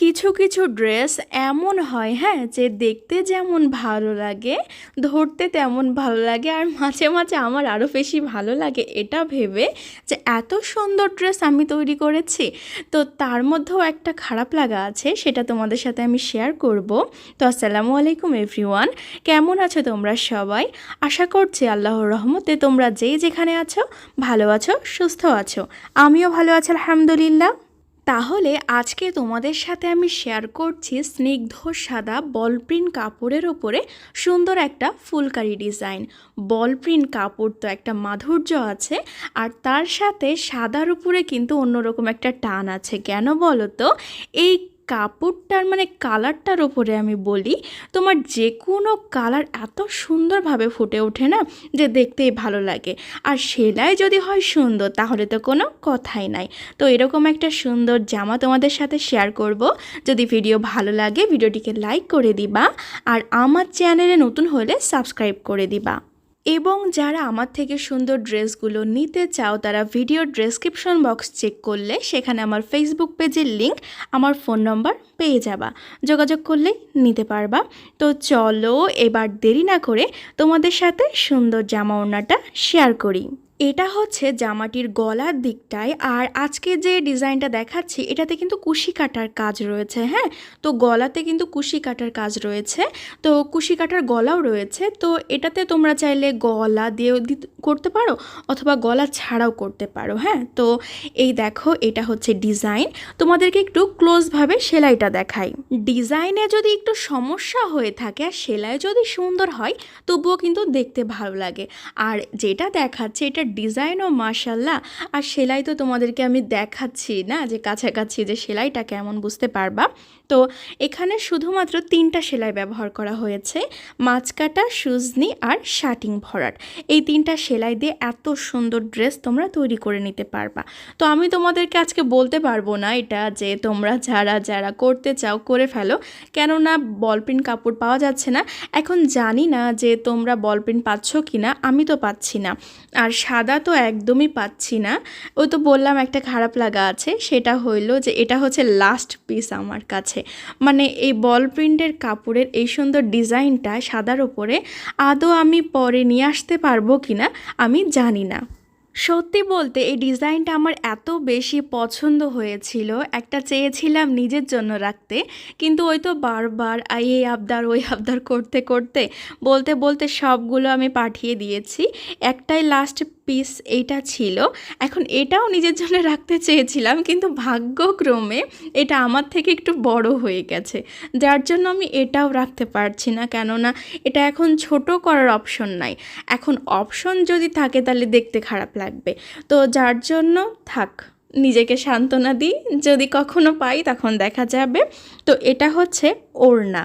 কিছু কিছু ড্রেস এমন হয় হ্যাঁ যে দেখতে যেমন ভালো লাগে, ধরতে তেমন ভালো লাগে, আর মাঝে মাঝে আমার আরও বেশি ভালো লাগে এটা ভেবে যে এত সুন্দর ড্রেস আমি তৈরি করেছি। তো তার মধ্যেও একটা খারাপ লাগা আছে, সেটা তোমাদের সাথে আমি শেয়ার করব। তো আসসালামু আলাইকুম এভরিওয়ান কেমন আছো তোমরা সবাই? আশা করছি আল্লাহর রহমতে তোমরা যেই যেখানে আছো, ভালো আছো, সুস্থ আছো। আমিও ভালো আছি, আলহামদুলিল্লাহ। তাহলে আজকে তোমাদের সাথে আমি শেয়ার করছি স্নিগ্ধ সাদা বল প্রিন্ট কাপড়ের ওপরে সুন্দর একটা ফুলকারি ডিজাইন বল প্রিন্ট কাপড় তো একটা মাধুর্য আছে, আর তার সাথে সাদার উপরে কিন্তু অন্যরকম একটা টান আছে। কেন বলো তো এই কাপড়টার মানে কালারটার ওপরে আমি বলি, তোমার যে কোনো কালার এত সুন্দরভাবে ফুটে ওঠে না যে দেখতেই ভালো লাগে। আর সেলাই যদি হয় সুন্দর, তাহলে তো কোনো কথাই নাই। তো এরকম একটা সুন্দর জামা তোমাদের সাথে শেয়ার করব। যদি ভিডিও ভালো লাগে ভিডিওটিকে লাইক করে দিবা। আর আমার চ্যানেলে নতুন হলে সাবস্ক্রাইব করে দিবা। এবং যারা আমার থেকে সুন্দর ড্রেসগুলো নিতে চাও, তারা ভিডিও ডেসক্রিপশন বক্স চেক করলে সেখানে আমার ফেসবুক পেজের লিঙ্ক আমার ফোন নম্বর পেয়ে যাবা। যোগাযোগ করলে নিতে পারবা। তো চলো, এবার দেরি না করে তোমাদের সাথে সুন্দর জামা ওনাটা শেয়ার করি। এটা হচ্ছে জামাটির গলার দিকটায় আর আজকে যে ডিজাইনটা দেখাচ্ছি, এটাতে কিন্তু কুশি কাটার কাজ রয়েছে হ্যাঁ? তো গলাতে কিন্তু কুশি কাটার কাজ রয়েছে, তো কুশি কাটার গলাও রয়েছে, তো এটাতে তোমরা চাইলে গলা দিয়েও করতে পারো অথবা গলা ছাড়াও করতে পারো হ্যাঁ? তো এই দেখো, এটা হচ্ছে ডিজাইন। তোমাদেরকে একটু ক্লোজভাবে সেলাইটা দেখাই। ডিজাইনে যদি একটু সমস্যা হয়ে থাকে আর সেলাই যদি সুন্দর হয়, তবুও কিন্তু দেখতে ভালো লাগে। আর যেটা দেখাচ্ছে, এটা ডিজাইনও মাশাল্লাহ আর সেলাই তো তোমাদেরকে আমি দেখাচ্ছি না যে কাছাকাছি যে সেলাইটা কেমন বুঝতে পারবা। তো এখানে শুধুমাত্র তিনটা সেলাই ব্যবহার করা হয়েছে, মাছকাটা, সুজনি আর শার্টিং ভরাট। এই তিনটা সেলাই দিয়ে এত সুন্দর ড্রেস তোমরা তৈরি করে নিতে পারবা। তো আমি তোমাদেরকে আজকে বলতে পারব না এটা যে তোমরা যারা যারা করতে চাও করে ফেলো। কেননা বলপ্রিন্ট কাপড় পাওয়া যাচ্ছে না। এখন জানি না যে তোমরা বলপ্রিন্ট পাচ্ছ কি না আমি তো পাচ্ছি না। আর সাদা তো একদমই পাচ্ছি না। ও তো বললাম একটা খারাপ লাগা আছে, সেটা হইল যে এটা হচ্ছে লাস্ট পিস আমার কাছে। মানে এই বল প্রিন্টের কাপড়ের এই সুন্দর ডিজাইনটা সাদার ওপরে আদৌ আমি পরে নিয়ে আসতে পারব কি না আমি জানি না। সত্যি বলতে এই ডিজাইনটা আমার এত বেশি পছন্দ হয়েছিল, একটা চেয়েছিলাম নিজের জন্য রাখতে, কিন্তু ওই তো বারবার এই আবদার, ওই আবদার করতে করতে, বলতে বলতে সবগুলো আমি পাঠিয়ে দিয়েছি। একটাই লাস্ট পিস এইটা ছিল। এখন এটাও নিজের জন্য রাখতে চেয়েছিলাম, কিন্তু ভাগ্যক্রমে এটা আমার থেকে একটু বড় হয়ে গেছে। যার জন্য আমি এটাও রাখতে পারছি না, কেননা এটা এখন ছোট করার অপশন নাই। এখন অপশন যদি থাকে তাহলে দেখতে খারাপ লাগবে। তো যার জন্য থাক, নিজেকে সান্ত্বনা দিই। যদি কখনো পাই তখন দেখা যাবে। তো এটা হচ্ছে ওড়না।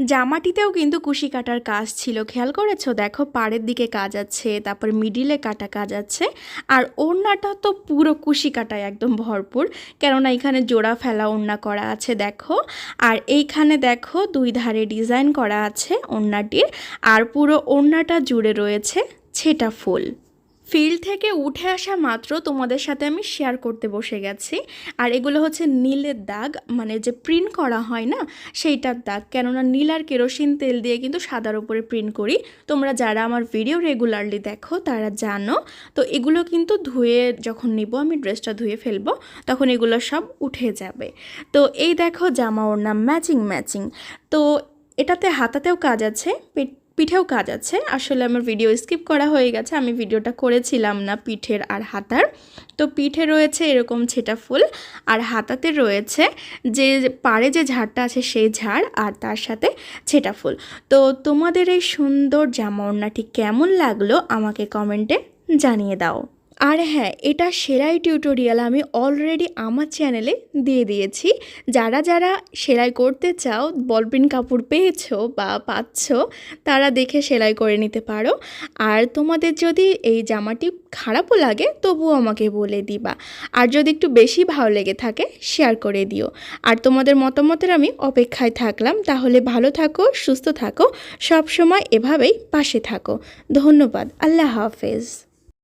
জামাটিতেও কিন্তু কুশি কাটার কাজ ছিল। খেয়াল করেছ? দেখো, পাড়ের দিকে কাজ আছে, তারপর মিডিলে কাটা কাজ আছে, আর ওড়নাটা তো পুরো কুশি কাটায় একদম ভরপুর। কেননা এখানে জোড়া ফেলা ওড়না করা আছে, দেখো। আর এইখানে দেখো, দুই ধারে ডিজাইন করা আছে ওড়নাটির, আর পুরো ওড়নাটা জুড়ে রয়েছে ছেটা ফুল। ফিল্ড থেকে উঠে আসা মাত্র তোমাদের সাথে আমি শেয়ার করতে বসে গেছি। আর এগুলো হচ্ছে নীলের দাগ মানে যে প্রিন্ট করা হয় না, সেইটার দাগ। কেননা নীল আর কেরোসিন তেল দিয়ে কিন্তু সাদার উপরে প্রিন্ট করি। তোমরা যারা আমার ভিডিও রেগুলারলি দেখো, তারা জানো। তো এগুলো কিন্তু ধুয়ে যখন নিব, আমি ড্রেসটা ধুয়ে ফেলব, তখন এগুলো সব উঠে যাবে। তো এই দেখো জামা ওর নাম ম্যাচিং ম্যাচিং তো এটাতে হাতাতেও কাজ আছে, পেট পিঠেও কাজ আছে। আসলে আমার ভিডিও স্কিপ করা হয়ে গেছে। আমি ভিডিওটা করেছিলাম না পিঠের আর হাতার। তো পিঠে রয়েছে এরকম ছেটা ফুল আর হাতাতে রয়েছে যে পারে যে ঝাড়টা আছে সেই ঝাড় আর তার সাথে ছেটা ফুল। তো তোমাদের এই সুন্দর জামা ওড়নাটি কেমন লাগল আমাকে কমেন্টে জানিয়ে দাও। আর হ্যাঁ এটা সেলাই টিউটোরিয়াল আমি অলরেডি আমার চ্যানেলে দিয়ে দিয়েছি। যারা যারা সেলাই করতে চাও বলপিন কাপড় পেয়েছ বা পাচ্ছ, তারা দেখে সেলাই করে নিতে পারো। আর তোমাদের যদি এই জামাটি খারাপও লাগে, তবুও আমাকে বলে দিবা। আর যদি একটু বেশি ভালো লেগে থাকে শেয়ার করে দিও। আর তোমাদের মতামতের আমি অপেক্ষায় থাকলাম। তাহলে ভালো থাকো, সুস্থ থাকো, সবসময় এভাবেই পাশে থাকো। ধন্যবাদ। আল্লাহ হাফেজ।